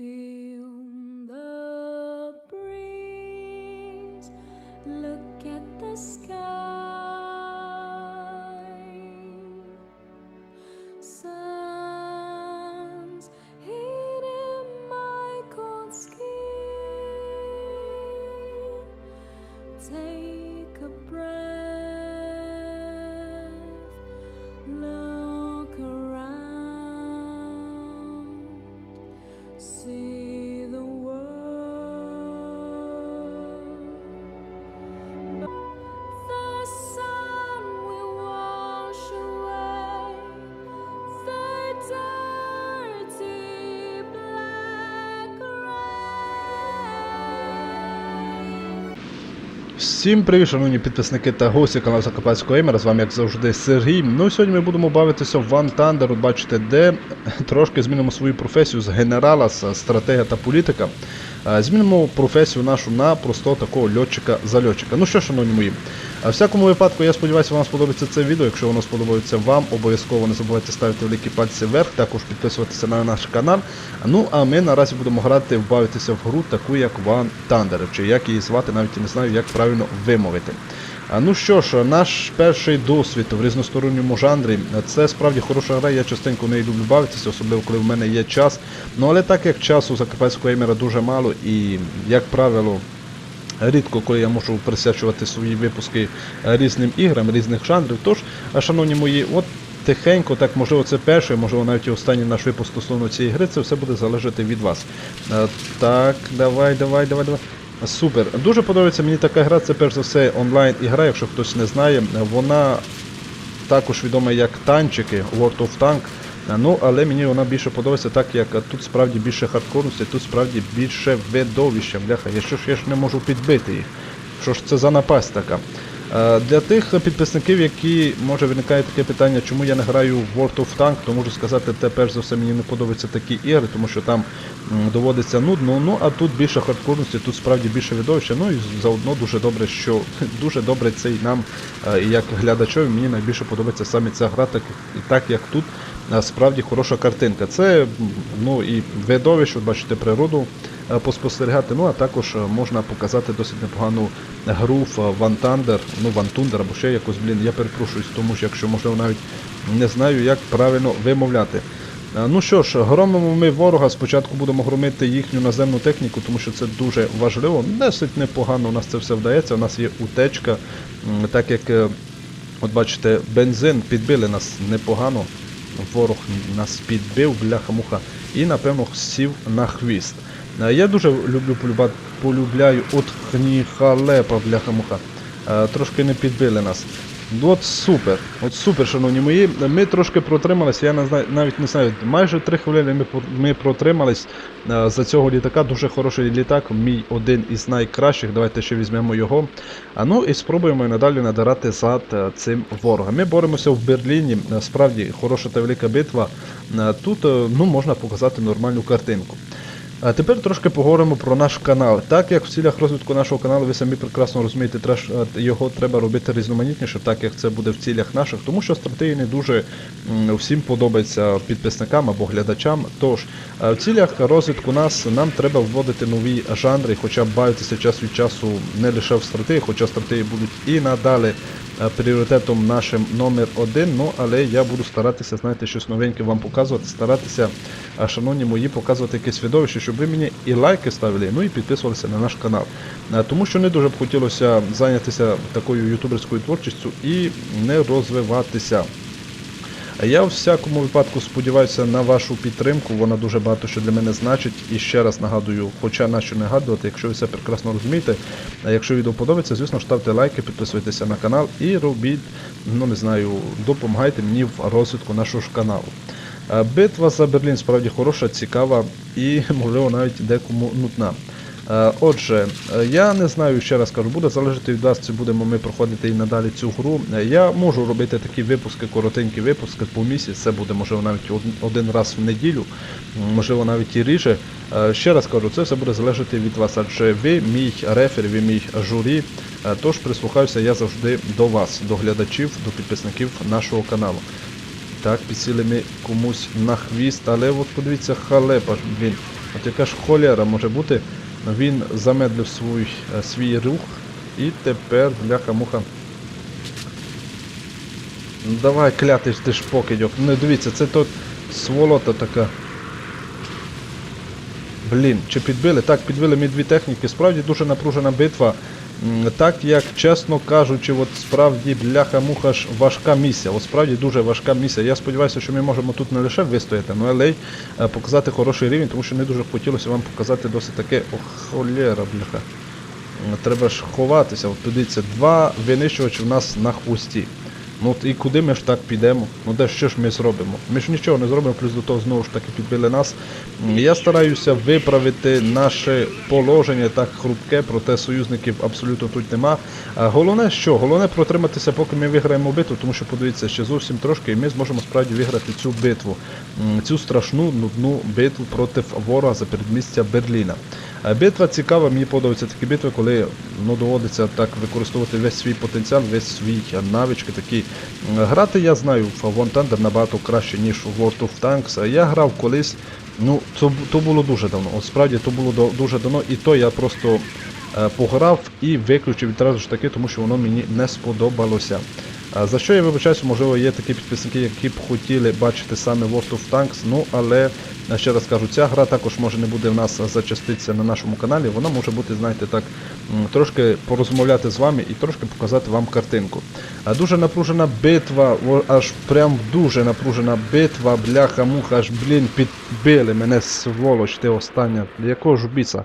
Feel the breeze. Look at the sky. Sun's hitting my cold skin. Take a breath. Всім привіт, шановні підписники та гості каналу Закопацького Еймера. З вами, як завжди, Сергій. Ну, сьогодні ми будемо бавитися в One Thunder, от бачите, де трошки змінимо свою професію з генерала, з стратега та політика. Змінимо професію нашу на простого такого льотчика-зальотчика. Ну що, шановні мої, в всякому випадку, я сподіваюся, вам сподобається це відео. Якщо воно сподобається вам, обов'язково не забувайте ставити великі пальці вверх, також підписуватися на наш канал. Ну а ми наразі будемо грати, вбавитися в гру, таку як One Thunder, чи як її звати, навіть не знаю, як правильно вимовити. Ну що ж, наш перший досвід в різносторонньому жанрі. Це справді хороша гра, я частенько в неї люблю бавитися, особливо коли в мене є час. Ну але так як часу закарпатського еймера дуже мало і, як правило, Рідко, коли я можу присвячувати свої випуски різним іграм, різних жанрів. Тож, шановні мої, от тихенько, так можливо, це перший, можливо, навіть і останній наш випуск стосовно цієї гри, це все буде залежати від вас. Е, Так, давай, давай, давай, давай. Супер. Дуже подобається мені така гра, це перш за все онлайн ігра, якщо хтось не знає. Вона також відома як танчики World of Tank. Ну, але мені вона більше подобається, так як тут справді більше хардкорності, тут справді більше видовища. Бляха, я що ж я ж не можу підбити їх. Що ж це за напасть така? Е, Для тих підписників, які може виникає таке питання, чому я не граю в World of Tank, то можу сказати, те перш за все мені не подобаються такі ігри, тому що там доводиться нудно. Ну а тут більше хардкорності, тут справді більше видовища. Ну і заодно дуже добре, що дуже добре це і нам, е, як глядачові, мені найбільше подобається саме ця гра, так, так як тут е, справді хороша картинка. Це ну і видовище, бачите, природу поспостерігати. Ну а також е, можна показати досить непогану гру в Thunder, ну Thunder або ще якось, блін, я перепрошуюсь, тому що якщо можливо навіть не знаю, як правильно вимовляти. Е, Ну що ж, громимо ми ворога, спочатку будемо громити їхню наземну техніку, тому що це дуже важливо. Досить непогано у нас це все вдається. У нас є утечка, так як, е, от бачите, бензин підбили нас непогано. Ворог нас підбив, бляха-муха, і напевно сів на хвіст. Е, Я дуже люблю полюбляю от халепа, бляха-муха. Е, Трошки не підбили нас. Ну, От супер, от супер, шановні мої. Ми трошки протрималися, я не знаю, навіть не знаю, майже три хвилини ми, ми протримались е, за цього літака. Дуже хороший літак, мій один із найкращих. Давайте ще візьмемо його. А ну і спробуємо надалі надирати зад е, цим ворогом. Ми боремося в Берліні. Справді хороша та велика битва. Тут ну, можна показати нормальну картинку. А тепер трошки поговоримо про наш канал. Так як в цілях розвитку нашого каналу ви самі прекрасно розумієте, треш- е, його треба робити різноманітніше, так як це буде в цілях наших, тому що стратегії не дуже всім подобаються підписникам або глядачам. Тож е, в цілях розвитку нас нам треба вводити нові жанри, хоча б бавитися час від часу не лише в стратегії, хоча стратегії будуть і надалі пріоритетом нашим номер один. Ну але я буду старатися, знаєте, щось новеньке вам показувати, старатися, е, шановні мої, показувати якесь відовище, щоб ви мені і лайки ставили, ну і підписувалися на наш канал. Е, Тому що не дуже б хотілося зайнятися такою ютуберською творчістю і не розвиватися. Я у всякому випадку сподіваюся на вашу підтримку. Вона дуже багато що для мене значить. І ще раз нагадую, хоча на що не нагадувати, якщо ви все прекрасно розумієте. А якщо відео подобається, звісно ставте лайки, підписуйтеся на канал і робіть, ну не знаю, допомагайте мені в розвитку нашого ж каналу. Битва за Берлін справді хороша, цікава і, можливо, навіть декому нудна. Е, Отже, е, я не знаю, ще раз кажу, буде залежати від вас, чи будемо ми проходити і надалі цю гру. Е, Я можу робити такі випуски, коротенькі випуски по місяць, це буде можливо навіть один раз в неділю, можливо навіть і ріже. Ще раз кажу, це все буде залежати від вас, адже ви мій рефер, ви мій журі. Тож прислухаюся я завжди до вас, до глядачів, до підписників нашого каналу. Так, підсіли ми комусь на хвіст, але от подивіться, халепа, блін. От яка ж холера може бути, він замедлив свій, е, свій рух і тепер бляха-муха. Давай клятий ти ж покидьок. Ну дивіться, це тут сволота така. Блін, чи підбили? Так, підбили ми дві техніки. Справді дуже напружена битва. Так як, чесно кажучи, от справді бляха-муха ж важка місія. От справді дуже важка місія. Я сподіваюся, що ми можемо тут не лише вистояти, але й е, показати хороший рівень, тому що не дуже хотілося вам показати досить таке. О, холєра, бляха. Треба ж ховатися. От подивіться, два винищувачі в нас на хвості. Ну от і куди ми ж так підемо? Ну де що ж ми зробимо? Ми ж нічого не зробимо, плюс до того знову ж таки підбили нас. Я стараюся виправити наше положення так хрупке, проте союзників абсолютно тут нема. А головне що? Головне протриматися, поки ми виграємо битву, тому що подивіться, ще зовсім трошки, і ми зможемо справді виграти цю битву. Цю страшну нудну битву проти ворога за передмістя Берліна. Е, Битва цікава, мені подобаються такі битви, коли ну, доводиться так використовувати весь свій потенціал, весь свій е, навички такі. Грати я знаю в One Thunder набагато краще, ніж у World of Tanks. Я грав колись, ну, то, то було дуже давно. От справді то було дуже давно, і то я просто е, пограв і виключив відразу ж таки, тому що воно мені не сподобалося. За що я вибачаюся, можливо, є такі підписники, які б хотіли бачити саме World of Tanks, ну але ще раз кажу, ця гра також може не буде в нас зачаститися на нашому каналі. Вона може бути, знаєте, так, трошки порозмовляти з вами і трошки показати вам картинку. Дуже напружена битва, аж прям дуже напружена битва, бляха, муха, аж блін, підбили мене сволоч, ти остання. Якого ж біса?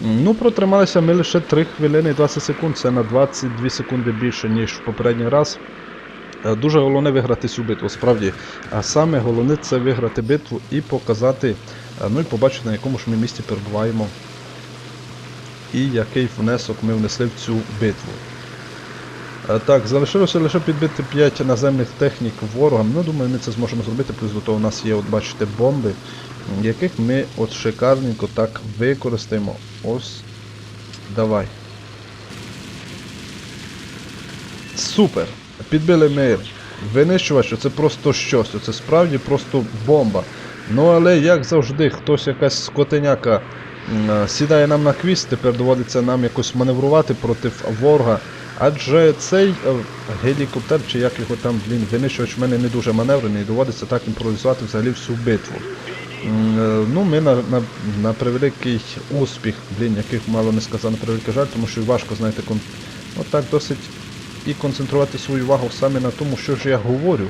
Ну, протрималися ми лише 3 хвилини і 20 секунд, це на 22 секунди більше, ніж в попередній раз. Е, Дуже головне виграти цю битву, справді. А саме головне це виграти битву і показати, е, ну і побачити, на якому ж ми місці перебуваємо. І який внесок ми внесли в цю битву. Е, Так, залишилося лише підбити 5 наземних технік ворогам. Ну, думаю, ми це зможемо зробити. Плюс до того у нас є, от бачите, бомби, яких ми от шикарненько так використаємо. Ось. Давай. Супер! Підбили ми винищувач, це просто щось, це справді просто бомба. Ну але як завжди, хтось якась скотеняка е, сідає нам на квіст, тепер доводиться нам якось маневрувати проти ворога. Адже цей е, гелікоптер, чи як його там, блін, винищувач в мене не дуже маневрений, доводиться так імпровізувати взагалі всю битву. Е, Ну, ми на, на, на превеликий успіх, блін, яких мало не сказав, на превеликий жаль, тому що важко, знаєте, кон... отак досить і концентрувати свою увагу саме на тому, що ж я говорю.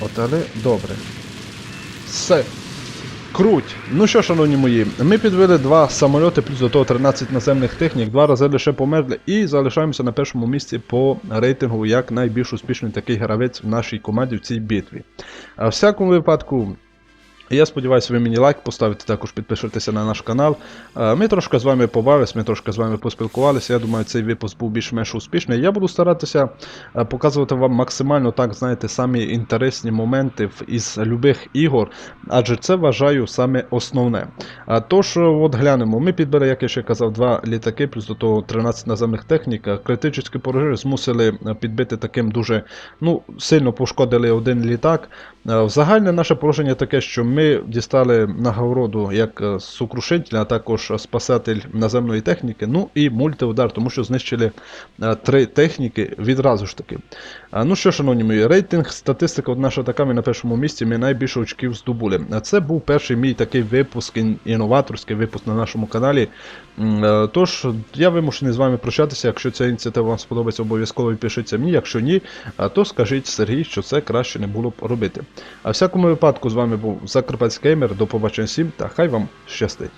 От, але добре. Все. Круть. Ну що, шановні мої, ми підвели два самольоти, плюс до того 13 наземних технік, два рази лише померли і залишаємося на першому місці по рейтингу як найбільш успішний такий гравець в нашій команді в цій битві. А в всякому випадку. Я сподіваюся, ви мені лайк поставите, також підпишетеся на наш канал. Е, Ми трошки з вами побавились, ми трошки з вами поспілкувалися. Я думаю, цей випуск був більш-менш успішний. Я буду старатися е, показувати вам максимально так, знаєте, самі інтересні моменти із любих ігор, адже це вважаю саме основне. Тож, е, от глянемо, ми підбили, як я ще казав, два літаки, плюс до того 13 наземних технік. Критичні пожежі змусили підбити таким дуже ну, сильно пошкодили один літак. Е, В загальне наше положення таке, що ми дістали нагороду як е, сокрушитель, а також спасатель наземної техніки, ну і мультиудар, тому що знищили е, три техніки відразу ж таки. Ну що, шановні мої, рейтинг, статистика наша така, ми на першому місці, ми найбільше очків здобули. Це був перший мій такий випуск, ін- інноваторський випуск на нашому каналі. Тож, я вимушений з вами прощатися. Якщо ця ініціатива вам сподобається, обов'язково пишіться мені. Якщо ні, то скажіть Сергій, що це краще не було б робити. А всякому випадку з вами був Закарпатський геймер. До побачення всім та хай вам щастить.